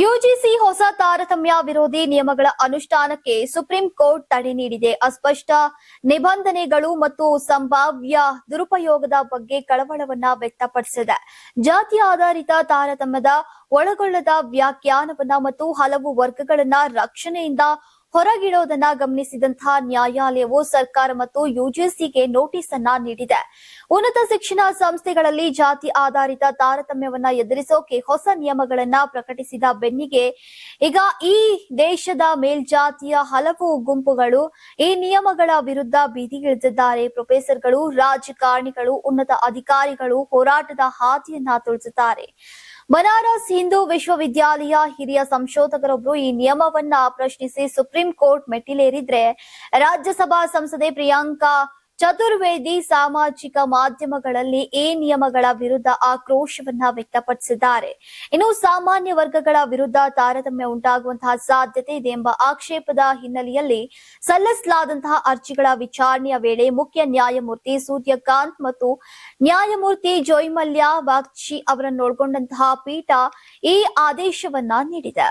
UGC ಹೊಸ ತಾರತಮ್ಯ ವಿರೋಧಿ ನಿಯಮಗಳ ಅನುಷ್ಠಾನಕ್ಕೆ ಸುಪ್ರೀಂ ಕೋರ್ಟ್ ತಡೆ ನೀಡಿದೆ. ಅಸ್ಪಷ್ಟ ನಿಬಂಧನೆಗಳು ಮತ್ತು ಸಂಭಾವ್ಯ ದುರುಪಯೋಗದ ಬಗ್ಗೆ ಕಳವಳವನ್ನ ವ್ಯಕ್ತಪಡಿಸಿದೆ. ಜಾತಿ ಆಧಾರಿತ ತಾರತಮ್ಯದ ಒಳಗೊಳ್ಳದ ವ್ಯಾಖ್ಯಾನವನ್ನ ಮತ್ತು ಹಲವು ವರ್ಗಗಳನ್ನ ರಕ್ಷಣೆಯಿಂದ ಹೊರಗಿಡೋದನ್ನ ಗಮನಿಸಿದಂತಹ ನ್ಯಾಯಾಲಯವು ಸರ್ಕಾರ ಮತ್ತು ಯುಜಿಸಿಗೆ ನೋಟಿಸ್ ಅನ್ನ ನೀಡಿದೆ. ಉನ್ನತ ಶಿಕ್ಷಣ ಸಂಸ್ಥೆಗಳಲ್ಲಿ ಜಾತಿ ಆಧಾರಿತ ತಾರತಮ್ಯವನ್ನ ಎದುರಿಸೋಕೆ ಹೊಸ ನಿಯಮಗಳನ್ನ ಪ್ರಕಟಿಸಿದ ಬೆನ್ನಿಗೆ ಈಗ ಈ ದೇಶದ ಮೇಲ್ಜಾತಿಯ ಹಲವು ಗುಂಪುಗಳು ಈ ನಿಯಮಗಳ ವಿರುದ್ಧ ಬೀದಿಗಿಳಿದಿದ್ದಾರೆ ಪ್ರೊಫೆಸರ್ಗಳು, ರಾಜಕಾರಣಿಗಳು, ಉನ್ನತ ಅಧಿಕಾರಿಗಳು ಹೋರಾಟದ ಹಾದಿಯನ್ನ ತುಳಿಸಿದ್ದಾರೆ ಬನಾರಸ್ ಹಿಂದೂ ವಿಶ್ವವಿದ್ಯಾಲಯ ಹಿರಿಯ ಸಂಶೋಧಕರೊಬ್ಬರು ಈ ನಿಯಮವನ್ನ ಪ್ರಶ್ನಿಸಿ ಸುಪ್ರೀಂ ಕೋರ್ಟ್ ಮೆಟ್ಟಿಲೇರಿದ್ರೆ ರಾಜ್ಯಸಭಾ ಸಂಸದೆ ಪ್ರಿಯಾಂಕಾ ಚತುರ್ವೇದಿ ಸಾಮಾಜಿಕ ಮಾಧ್ಯಮಗಳಲ್ಲಿ ಈ ನಿಯಮಗಳ ವಿರುದ್ಧ ಆಕ್ರೋಶವನ್ನ ವ್ಯಕ್ತಪಡಿಸಿದ್ದಾರೆ. ಇನ್ನು ಸಾಮಾನ್ಯ ವರ್ಗಗಳ ವಿರುದ್ಧ ತಾರತಮ್ಯ ಉಂಟಾಗುವಂತಹ ಸಾಧ್ಯತೆ ಇದೆ ಎಂಬ ಆಕ್ಷೇಪದ ಹಿನ್ನೆಲೆಯಲ್ಲಿ ಸಲ್ಲಿಸಲಾದಂತಹ ಅರ್ಜಿಗಳ ವಿಚಾರಣೆಯ ವೇಳೆ ಮುಖ್ಯ ನ್ಯಾಯಮೂರ್ತಿ ಸೂರ್ಯಕಾಂತ್ ಮತ್ತು ನ್ಯಾಯಮೂರ್ತಿ ಜೋಯ್ಮಲ್ಯ ಬಾಗ್ಚಿ ಅವರನ್ನೊಳಗೊಂಡಂತಹ ಪೀಠ ಈ ಆದೇಶವನ್ನ ನೀಡಿದೆ.